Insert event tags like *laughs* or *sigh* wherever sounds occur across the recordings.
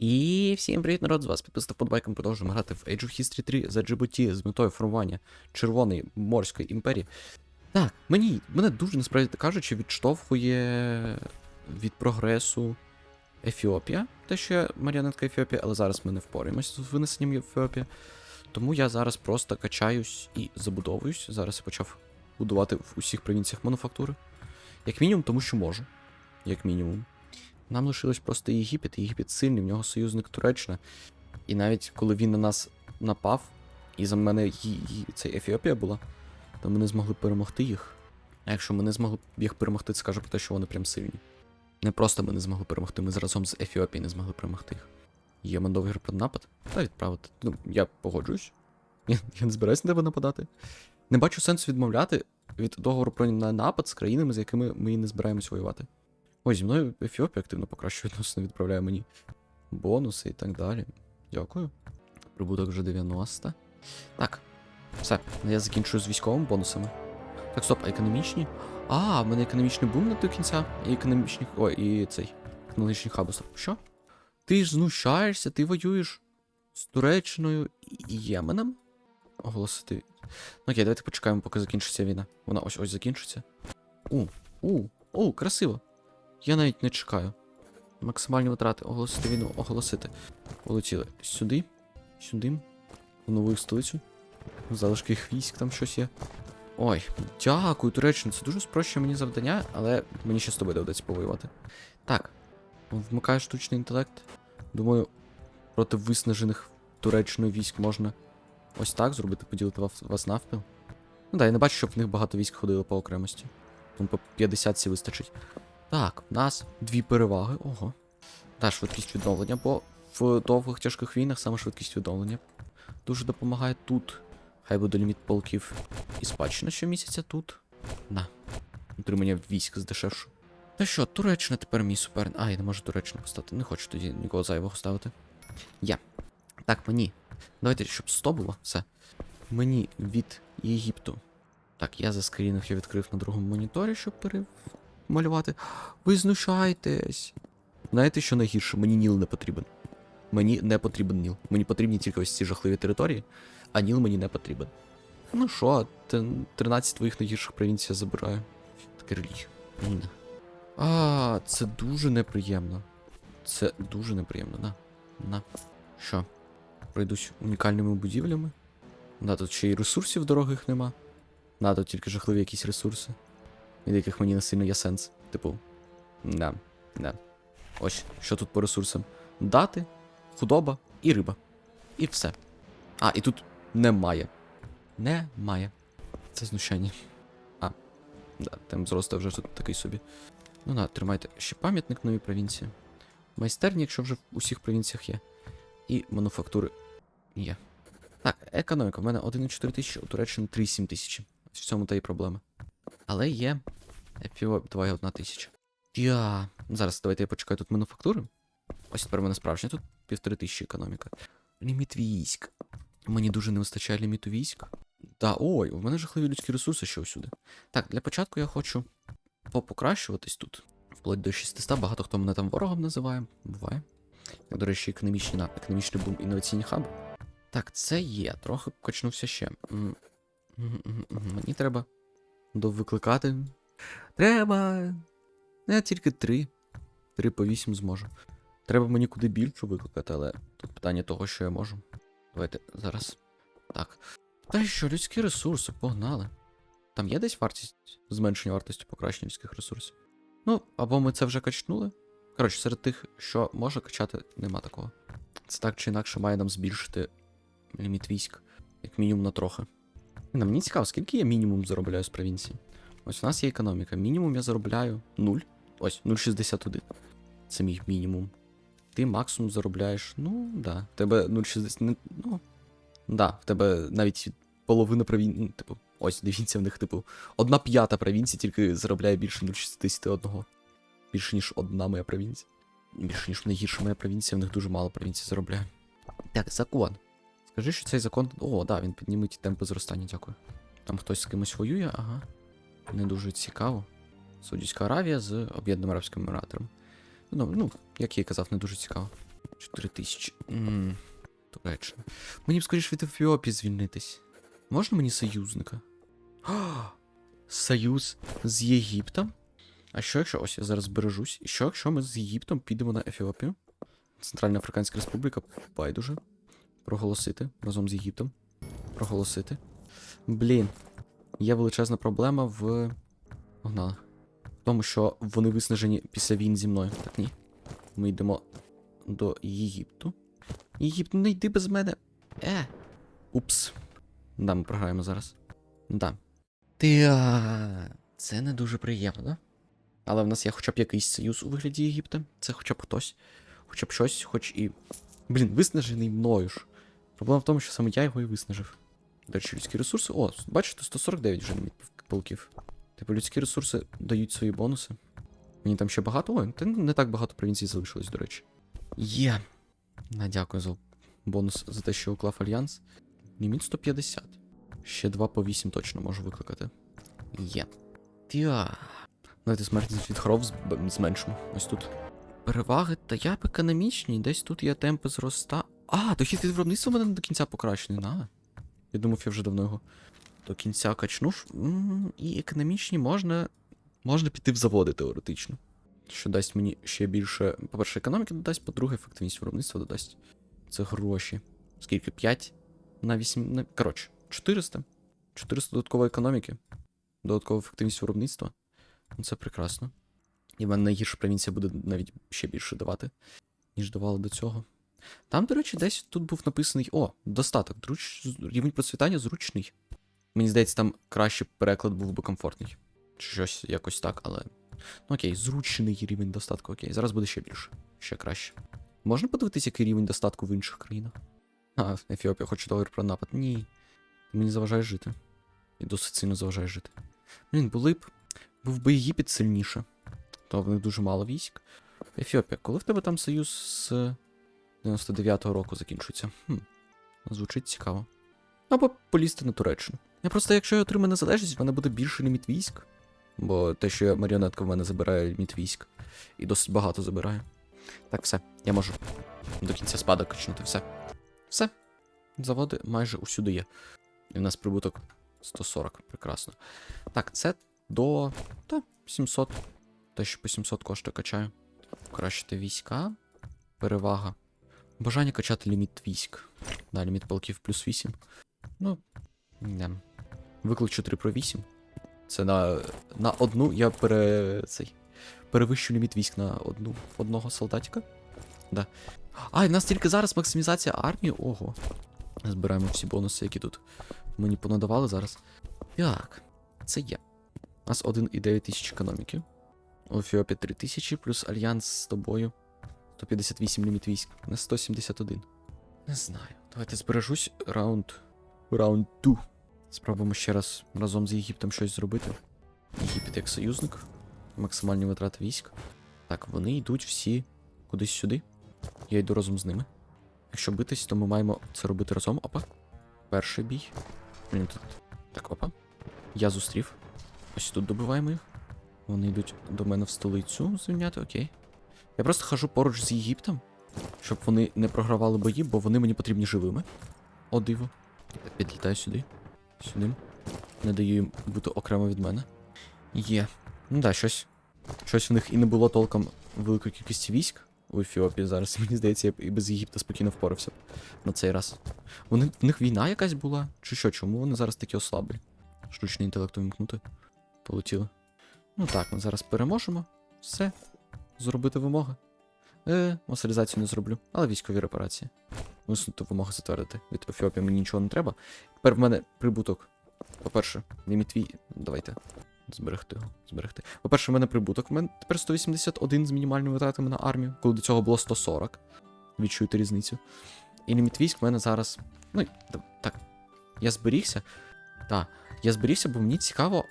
І всім привіт, народ, з вас підписав подбайком продовжуємо грати в Age of History 3 за Djibouti з метою формування Червоної морської імперії. Так, мені, мене дуже насправді кажучи, відштовхує від прогресу Ефіопія. Те, що я маріонетка Ефіопія, але зараз ми не впораємося з винесенням Ефіопії. Тому я зараз просто качаюсь і забудовуюсь. Зараз я почав будувати в усіх провінціях мануфактури. Як мінімум, тому що можу. Як мінімум. Нам лишилось просто Єгипет, і Єгипет сильний, в нього союзник Туреччина. І навіть коли він на нас напав, і за мене це Ефіопія була, то ми не змогли перемогти їх. А якщо ми не змогли їх перемогти, це каже про те, що вони прям сильні. Не просто ми не змогли перемогти, ми разом з Ефіопією не змогли перемогти їх. Є мандовий про напад? Та відправити. Ну, я погоджуюсь. Я, я не збираюся на тебе нападати. Не бачу сенсу відмовляти від договору про напад з країнами, з якими ми не збираємось воювати. Ой, зі мною Ефіопія активно покращує відносини, відправляє мені бонуси і так далі. Дякую. Прибуток вже 90. Так, все, я закінчую з військовими бонусами. Так, стоп, а економічні? А, в мене економічний бум не до кінця. І економічний. Ой, і цей. Технологічний хаб. Стоп. Що? Ти ж знущаєшся, ти воюєш з Туреччиною і Єменом? Оголосити. Ну окей, давайте почекаємо, поки закінчиться війна. Вона ось ось закінчиться. У, у, у, красиво. Я навіть не чекаю. Максимальні витрати. Оголосити війну, оголосити. Полетіли сюди, сюди, в нову столицю. Залишки їх військ, там щось є. Ой, дякую, Туреччина. Це дуже спрощує мені завдання, але мені ще з тобою доведеться повоювати. Так, вмикаю штучний інтелект. Думаю, проти виснажених Туреччиною військ можна ось так зробити, поділити вас- навпіл. Ну да, я не бачу, щоб в них багато військ ходило по окремості. Тому по 50 сі вистачить. Так, в нас дві переваги. Ого. Та швидкість відновлення, бо в довгих тяжких війнах саме швидкість відновлення дуже допомагає тут. Хай буде ліміт полків і спадщина щомісяця тут. На. Утримання військ здешевшу. Та що, Туреччина тепер мій суперник. А, я не можу Туреччину поставити. Не хочу тоді нікого зайвого ставити. Я. Так, мені. Давайте, щоб 100 було, все. Мені від Єгипту. Так, я заскрінив, я відкрив на другому моніторі, щоб перемалювати. Ви знущаєтесь. Знаєте, що найгірше? Мені Ніл не потрібен. Мені не потрібен Ніл. Мені потрібні тільки ось ці жахливі території, а Ніл мені не потрібен. Ну що, 13 твоїх найгірших провінцій я забираю. Таке релігія. А, це дуже неприємно. Це дуже неприємно, на. На. Що? Пройдусь унікальними будівлями. Да, тут ще й ресурсів дорогих нема. Да, тут тільки жахливі якісь ресурси. Від яких мені не сильно є сенс. Типу. Да, да. Ось, що тут по ресурсам? Дати, худоба і риба. І все. А, і тут немає. Немає. Це знущання. А. Да, темп зросту вже тут такий собі. Ну да, тримайте. Ще пам'ятник новій провінції. Майстерні, якщо вже в усіх провінціях є. І мануфактури є. Так, економіка. В мене 1,4 тисячі, у Туреччини 3,7 тисячі. В цьому та і проблема. Але є. Ефіоп 2,1 тисяча. Я. Зараз давайте я почекаю тут мануфактури. Ось тепер в мене справжня тут півтори тисячі економіка. Ліміт військ. Мені дуже не вистачає ліміту військ. Та ой, у мене жахливі людські ресурси ще усюди. Так, для початку я хочу попокращуватись тут. Вплоть до 600, багато хто мене там ворогом називає. Буває. До речі, економічний, економічний бум інноваційні хаби. Так, це є. Трохи качнувся ще. Мені треба довикликати. Треба. Не тільки три. Три по вісім зможу. Треба мені куди більше викликати, але тут питання того, що я можу. Давайте зараз. Так. Та що, людські ресурси, погнали. Там є десь вартість зменшення вартості покращення людських ресурсів? Ну, або ми це вже качнули. Коротше, серед тих, що може качати, нема такого. Це так чи інакше має нам збільшити ліміт військ, як мінімум на трохи. Нам мені цікаво, скільки я мінімум заробляю з провінції. Ось у нас є економіка. Мінімум я заробляю 0. Ось, 0,61. Це мій мінімум. Ти максимум заробляєш. Ну, да. В тебе 0,60. не- Ну. Да, в тебе навіть половина провінції. Типу, ось, дивіться, в них, типу, одна п'ята провінція тільки заробляє більше 0,61. Більше, ніж одна моя провінція. Більше, ніж найгірша моя провінція, в них дуже мало провінцій заробляє. Так, закон. Скажи, що цей закон. О, да, він підніметь темпи зростання, дякую. Там хтось з кимось воює, ага. Не дуже цікаво. Саудівська Аравія з Об'єднаними Арабськими Еміратами. Ну, ну, як я і казав, не дуже цікаво. Чи ти 3000. Туреччина. Мені б скоріше від Ефіопії звільнитись. Можна мені союзника? А, Союз з Єгиптом? А що якщо ось я зараз бережусь? І що якщо ми з Єгиптом підемо на Ефіопію? Центральна Африканська Республіка, байдуже. Проголосити разом з Єгиптом. Проголосити. Блін. Є величезна проблема в. Погнали. В тому, що вони виснажені після війн зі мною. Так ні. Ми йдемо до Єгипту. Єгипт, не йди без мене. Е. Упс. Да, ми програємо зараз. Да. Ти. Це не дуже приємно, да? Але в нас є хоча б якийсь союз у вигляді Єгипта. Це хоча б хтось. Хоча б щось, хоч і. Блін, виснажений мною ж. Проблема в тому, що саме я його і виснажив. До речі, людські ресурси. О, бачите, 149 вже ліміт полків. Типу, людські ресурси дають свої бонуси. Мені там ще багато. Ой, та не так багато провінцій залишилось, до речі. Є. На, дякую за бонус за те, що уклав альянс. Ліміт 150. Ще 2 по 8 точно можу викликати. Є. Тя. Давайте смертність від хров зменшимо. Ось тут. Переваги, та я б економічні, десь тут є темпи зроста. А, дохід від виробництва в мене не до кінця покращений, на. Я думав, я вже давно його до кінця качнув. І економічні можна. Можна піти в заводи теоретично. Що дасть мені ще більше. По-перше, економіки додасть, по-друге, ефективність виробництва додасть. Це гроші. Скільки? 5 на 8. На... Коротше, 400. 400 додаткової економіки. Додаткова ефективність виробництва. Ну, Це прекрасно. І в мене найгірша провінція буде навіть ще більше давати, ніж давали до цього. Там, до речі, десь тут був написаний. О, достаток. Друч... Рівень процвітання зручний. Мені здається, там краще переклад був би комфортний. Чи щось якось так, але. Ну окей, зручний рівень достатку, окей. Зараз буде ще більше. Ще краще. Можна подивитися, який рівень достатку в інших країнах? А, Ефіопія хоче договір про напад. Ні. Ти мені заважаєш жити. І досить сильно заважаєш жити. Блін, були б. Був би Єгипет сильніше. То в них дуже мало військ. Ефіопія, коли в тебе там союз з 99-го року закінчується? Хм. Звучить цікаво. Або полізти на Туреччину. Я просто, якщо я отримаю незалежність, в мене буде більше ліміт військ. Бо те, що я маріонетка в мене забирає ліміт військ. І досить багато забирає. Так, все, я можу до кінця спада качнути. Все. Все. Заводи майже усюди є. І в нас прибуток 140. Прекрасно. Так, це до. Та, 700. Те, що по 700 коштує качаю. Покращити війська. Перевага. Бажання качати ліміт військ. Да, ліміт полків плюс 8. Ну, не. Викличу 3 про 8. Це на, на одну я пере, цей, перевищу ліміт військ на одну, одного солдатика. Да. А, і в нас тільки зараз максимізація армії. Ого. Збираємо всі бонуси, які тут мені понадавали зараз. Так, це є. У нас 1,9 тисяч економіки. У Ефіопії 3 тисячі, плюс альянс з тобою. 158 ліміт військ. На 171. Не знаю. Давайте збережусь. Раунд. Раунд 2. Спробуємо ще раз разом з Єгиптом щось зробити. Єгипет як союзник. Максимальні витрати військ. Так, вони йдуть всі кудись сюди. Я йду разом з ними. Якщо битись, то ми маємо це робити разом. Опа. Перший бій. Блін, тут. Так, опа. Я зустрів. Ось тут добиваємо їх. Вони йдуть до мене в столицю звільняти, окей. Я просто хожу поруч з Єгиптом, щоб вони не програвали бої, бо вони мені потрібні живими. О, диво. Підлітаю сюди. Сюди. Не даю їм бути окремо від мене. Є. Ну да, щось. Щось в них і не було толком великої кількості військ у Ефіопії зараз. *laughs* Мені здається, я б і без Єгипта спокійно впорався б на цей раз. Вони, в них війна якась була? Чи що? Чому вони зараз такі ослаблі? Штучний інтелект увімкнути. Полетіли. Ну так, ми зараз переможемо. Все. Зробити вимоги. Е, васалізацію не зроблю, але військові репарації. Висунути вимоги затвердити. Від Ефіопії мені нічого не треба. Тепер в мене прибуток. По-перше, ліміт вій. Давайте. Зберегти його. Зберегти. По-перше, в мене прибуток. У мене тепер 181 з мінімальними витратами на армію, коли до цього було 140. Відчуєте різницю. І ліміт військ в мене зараз. Ну, так. Я зберігся. Так, я зберігся, бо мені цікаво.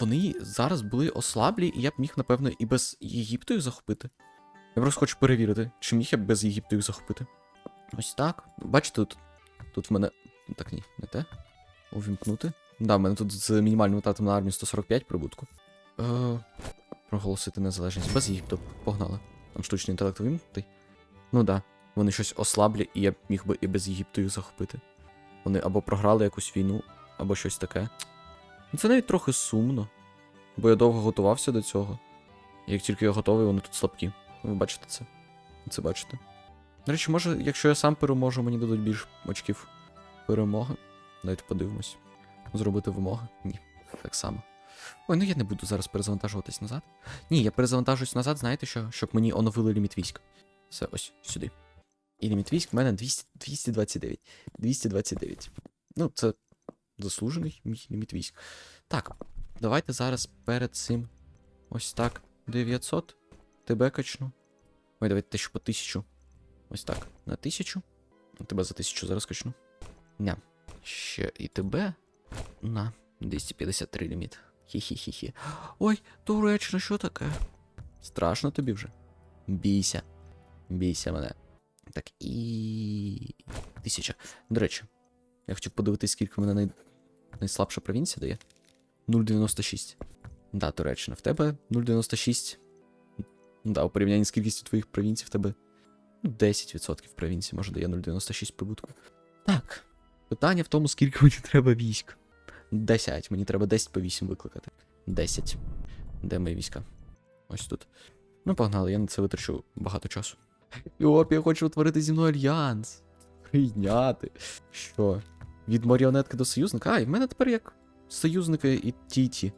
Вони зараз були ослаблі, і я б міг, напевно, і без Єгипту їх захопити. Я просто хочу перевірити, чи міг я б без Єгипту їх захопити. Ось так. Бачите, тут, тут в мене. Так, ні, не те. Увімкнути. Да, в мене тут з мінімальним витратом на армію 145 прибутку. Е, проголосити незалежність. Без Єгипту. Погнали. Там штучний інтелект увімкнутий. Ну да. вони щось ослаблі, і я б міг би і без Єгипту їх захопити. Вони або програли якусь війну, або щось таке. Ну, Це навіть трохи сумно, бо я довго готувався до цього. Як тільки я готовий, вони тут слабкі. Ви бачите це? Це бачите. До речі, може, якщо я сам переможу, мені дадуть більш очків перемоги. Давайте подивимось. Зробити вимоги? Ні, так само. Ой, ну я не буду зараз перезавантажуватись назад. Ні, я перезавантажуюсь назад, знаєте що? Щоб мені оновили ліміт військ. Все, ось сюди. І ліміт військ в мене 200, 229. 229. Ну, це заслужений мій ліміт військ. Так, давайте зараз перед цим ось так. 900. Тебе качну. Ой, давайте тисячу по тисячу. Ось так. На тисячу. Тебе за тисячу зараз качну. Ня. Ще і тебе. На. 253 ліміт. Хі-хі-хі-хі. Ой, Туреччина, що таке? Страшно тобі вже. Бійся. Бійся мене. Так, і. Тисяча. До речі, я хотів подивитись, скільки мене най... найслабша провінція дає. 0,96. Да, Туреччина, в тебе 0,96. Да, у порівнянні з кількістю твоїх провінцій в тебе ну, 10% провінцій, може дає 0,96 прибутку. Так. Питання в тому, скільки мені треба військ. 10. Мені треба 10 по 8 викликати. 10. Де мої війська? Ось тут. Ну, погнали, я на це витрачу багато часу. Йоп, я хочу утворити зі мною альянс. Прийняти. Що? Від маріонетки до союзника? А, і в мене тепер як союзники і ті, і ті.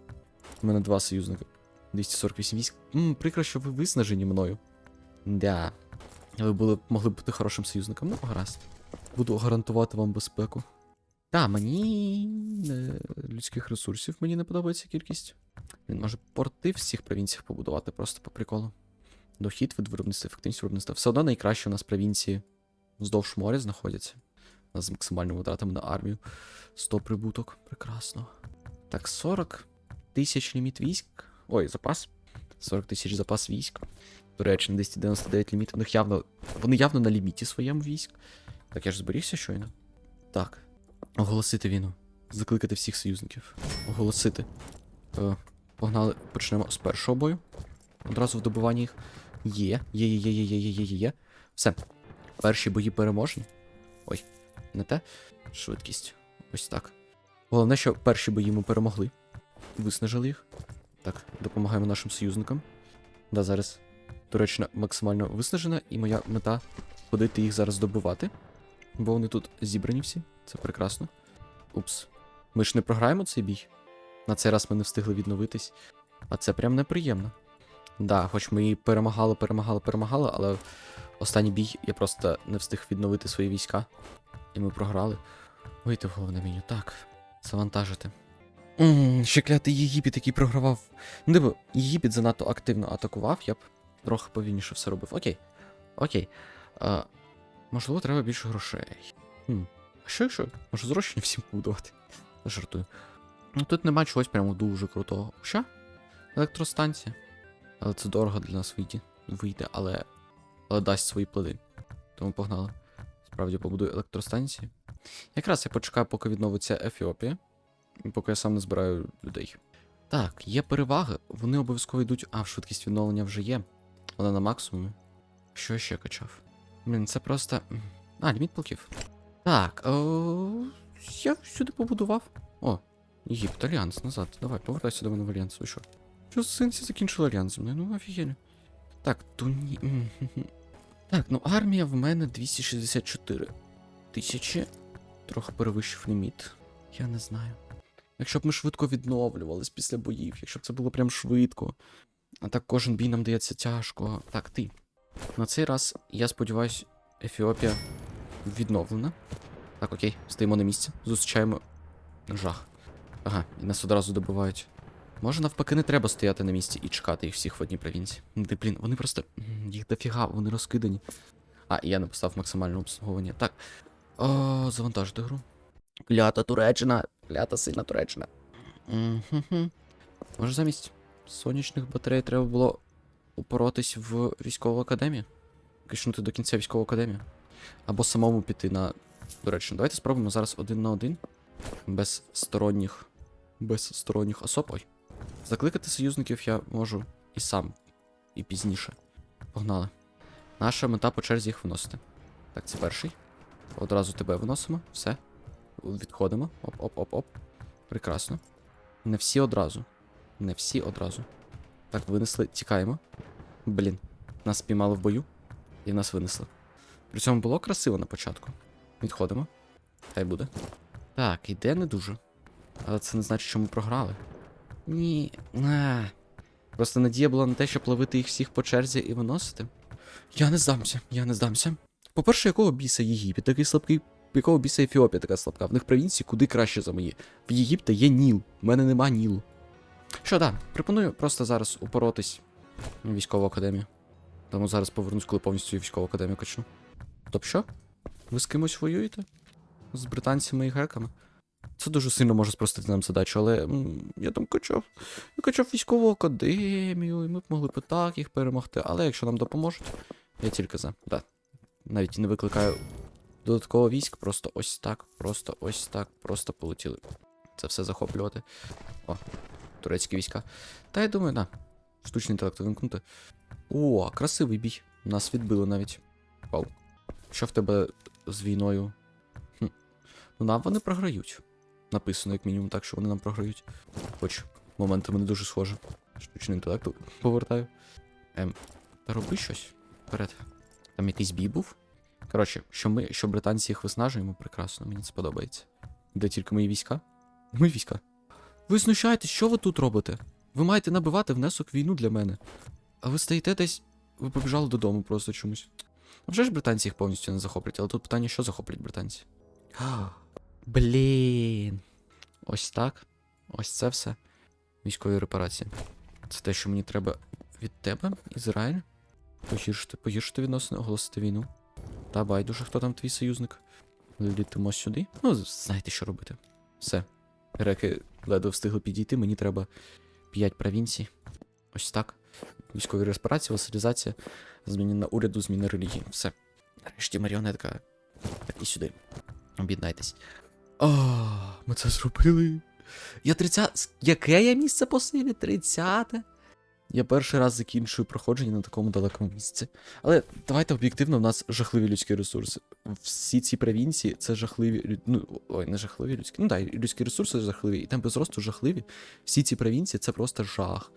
У мене два союзника. 248 військ. Ммм, прикро, що ви виснажені мною. Да. Ви були, могли б бути хорошим союзником. Ну, гаразд. Буду гарантувати вам безпеку. Та, мені людських ресурсів мені не подобається кількість. Він може порти всіх провінціях побудувати просто по приколу. Дохід від виробництва, ефективність виробництва. Все одно найкраще у нас провінції вздовж моря знаходяться. З максимальними витратами на армію. 100 прибуток. Прекрасно. Так, 40 тисяч ліміт військ. Ой, запас. 40 тисяч запас військ. Туреччина 299 ліміт. У них явно. Вони явно на ліміті своєму військ. Так, я ж зберігся щойно. Так. Оголосити війну. Закликати всіх союзників. Оголосити. Е, погнали, почнемо з першого бою. Одразу в добиванні їх. Є, є, є, є, є, є, є, є, є. Все. Перші бої переможні. Ой, не те. Швидкість. Ось так. Головне, що перші бої ми перемогли. Виснажили їх. Так, допомагаємо нашим союзникам. Да, зараз Туреччина максимально виснажена, і моя мета ходити їх зараз добивати. Бо вони тут зібрані всі. Це прекрасно. Упс. Ми ж не програємо цей бій. На цей раз ми не встигли відновитись. А це прям неприємно. Да, хоч ми і перемагали, перемагали, перемагали, але останній бій я просто не встиг відновити свої війська. І ми програли. Вийти в головне меню. Так, завантажити. Ммм, ще клятий Єгипет, який програвав. Ну, диво, Єгипет занадто активно атакував, я б трохи повільніше все робив. Окей. Окей. А, можливо, треба більше грошей. Хм. А що якщо? Може зрощення всім побудувати? Жартую. Ну тут нема чогось прямо дуже крутого. Що? Електростанція. Але це дорого для нас вийде, вийде, але. Але дасть свої плоди. Тому погнали. Справді побудую електростанції. Якраз я почекаю, поки відновиться Ефіопія. Поки я сам не збираю людей. Так, є переваги. Вони обов'язково йдуть. А, швидкість відновлення вже є. Вона на максимумі. Що ще качав? Блін, це просто. А, ліміт полків. Так, о, я сюди побудував. О, Єгипет, альянс, назад. Давай, повертайся до мене в альянс. Ви що? Що сенсі закінчили альянс зі мною? Ну, офігелі. Так, хм, хм. Так, ну армія в мене 264 тисячі. Трохи перевищив ліміт. Я не знаю. Якщо б ми швидко відновлювались після боїв, якщо б це було прям швидко. А так кожен бій нам дається тяжко. Так, ти. На цей раз, я сподіваюся, Ефіопія відновлена. Так, окей, стоїмо на місці. Зустрічаємо жах. Ага, і нас одразу добивають. Може, навпаки, не треба стояти на місці і чекати їх всіх в одній провінції. Де, блін, вони просто. Їх дофіга, вони розкидані. А, я не поставив максимальне обслуговування. Так. О, завантажити гру. Клята Туреччина. Клята сильна Туреччина. Може, замість сонячних батарей треба було упоротись в військову академію? Кишнути до кінця військову академію. Або самому піти на Туреччину. Давайте спробуємо зараз один на один. Без сторонніх. Без сторонніх особ. Ой. Закликати союзників я можу і сам, і пізніше. Погнали. Наша мета по черзі їх виносити. Так, це перший. Одразу тебе виносимо. Все. Відходимо. Оп-оп-оп-оп. Прекрасно. Не всі одразу. Не всі одразу. Так, винесли, тікаємо. Блін, нас спіймали в бою і нас винесли. При цьому було красиво на початку. Відходимо. Хай буде. Так, іде не дуже. Але це не значить, що ми програли. Ні. А. Просто надія була на те, щоб ловити їх всіх по черзі і виносити. Я не здамся, я не здамся. По-перше, якого біса Єгипет такий слабкий, якого біса Ефіопія така слабка. В них провінції куди краще за мої. В Єгипта є Ніл, в мене нема Нілу. Що да, пропоную просто зараз упоротись в військову академію. Тому зараз повернусь, коли повністю військову академію качну. Тобто що? Ви з кимось воюєте? З британцями і греками? Це дуже сильно може спростити нам задачу, але я там качав. Я качав військову академію, і ми б могли б так їх перемогти. Але якщо нам допоможуть, я тільки за. Да. Навіть не викликаю додатково військ, просто ось так, просто ось так, просто полетіли. Це все захоплювати. О, турецькі війська. Та я думаю, на. Штучний інтелект вимкнути. О, красивий бій. Нас відбили навіть. Вау. Що в тебе з війною? Хм. Ну нам вони програють. Написано, як мінімум, так, що вони нам програють. Хоч моментами не дуже схоже. Штучний інтелект повертаю. Ем, та роби щось. Вперед. Там якийсь бій був. Коротше, що ми, що британці їх виснажуємо, прекрасно, мені це подобається. Де тільки мої війська? Мої війська. Ви знущаєтесь, що ви тут робите? Ви маєте набивати внесок війну для мене. А ви стоїте десь. Ви побіжали додому просто чомусь. Вже ж британці їх повністю не захоплять, але тут питання, що захоплять британці. *gasps* Блін. Ось так. Ось це все. Військові репарації. Це те, що мені треба від тебе, Ізраїль. Погіршити, погіршити відносини, оголосити війну. Та байдуже, хто там твій союзник. Літимо сюди. Ну, знаєте, що робити. Все. Греки ледве встигли підійти, мені треба 5 провінцій. Ось так. Військові респарації, васалізація, зміна уряду, зміна релігії. Все. Нарешті маріонетка. Так, і сюди. Об'єднайтесь. А, ми це зробили. Я 30. Яке я місце по силі? 30. Я перший раз закінчую проходження на такому далекому місці. Але давайте об'єктивно, в нас жахливі людські ресурси. Всі ці провінції це жахливі. Ну, ой, не жахливі людські. Ну так, людські ресурси жахливі, і темпи зросту жахливі. Всі ці провінції це просто жах.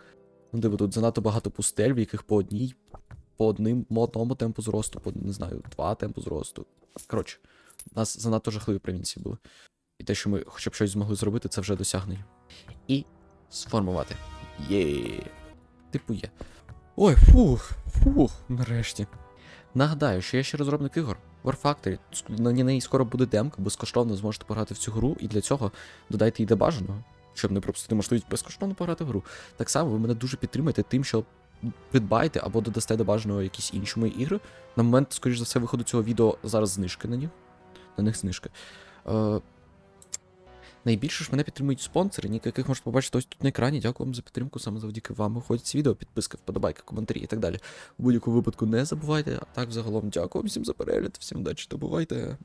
Ну, диво, тут занадто багато пустель, в яких по одній, по одним по одному темпу зросту, по не знаю, два темпу зросту. Коротше, у нас занадто жахливі провінції були. І те, що ми хоча б щось змогли зробити, це вже досягнення. І сформувати. Є. Типу є. Ой, фух, фух, нарешті. Нагадаю, що я ще розробник ігор. War Factory. На неї скоро буде демка, безкоштовно зможете пограти в цю гру, і для цього додайте їй бажаного, щоб не пропустити можливість безкоштовно пограти в гру. Так само ви мене дуже підтримуєте тим, що придбаєте або додасте до бажаного якісь інші мої ігри. На момент, скоріш за все, виходу цього відео зараз знижки на них. На них знижки. Е, Найбільше ж мене підтримують спонсори, яких можете побачити ось тут на екрані. Дякую вам за підтримку. Саме завдяки вам виходять ці відео, підписки, вподобайки, коментарі і так далі. У будь-якому випадку не забувайте. А так, взагалом, дякую всім за перегляд, всім удачі та бувайте.